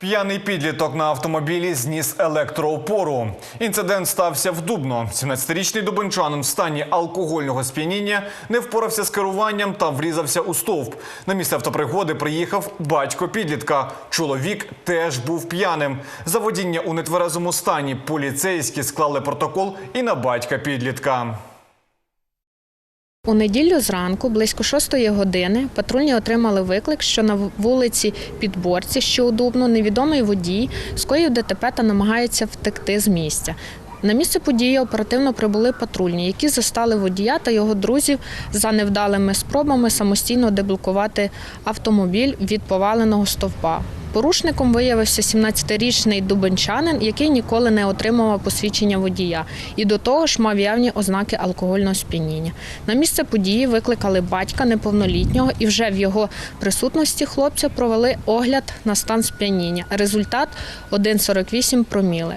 П'яний підліток на автомобілі зніс електроопору. Інцидент стався в Дубно. 17-річний дубенчанин в стані алкогольного сп'яніння не впорався з керуванням та врізався у стовп. На місце автопригоди приїхав батько підлітка. Чоловік теж був п'яним. За водіння у нетверезому стані поліцейські склали протокол і на батька підлітка. У неділю зранку, близько шостої години, патрульні отримали виклик, що на вулиці Підборці, що у Дубну, невідомий водій скоїв ДТП та намагається втекти з місця. На місце події оперативно прибули патрульні, які застали водія та його друзів за невдалими спробами самостійно деблокувати автомобіль від поваленого стовпа. Порушником виявився 17-річний дубенчанин, який ніколи не отримував посвідчення водія, і до того ж мав явні ознаки алкогольного сп'яніння. На місце події викликали батька неповнолітнього, і вже в його присутності хлопця провели огляд на стан сп'яніння. Результат 1,48 проміли.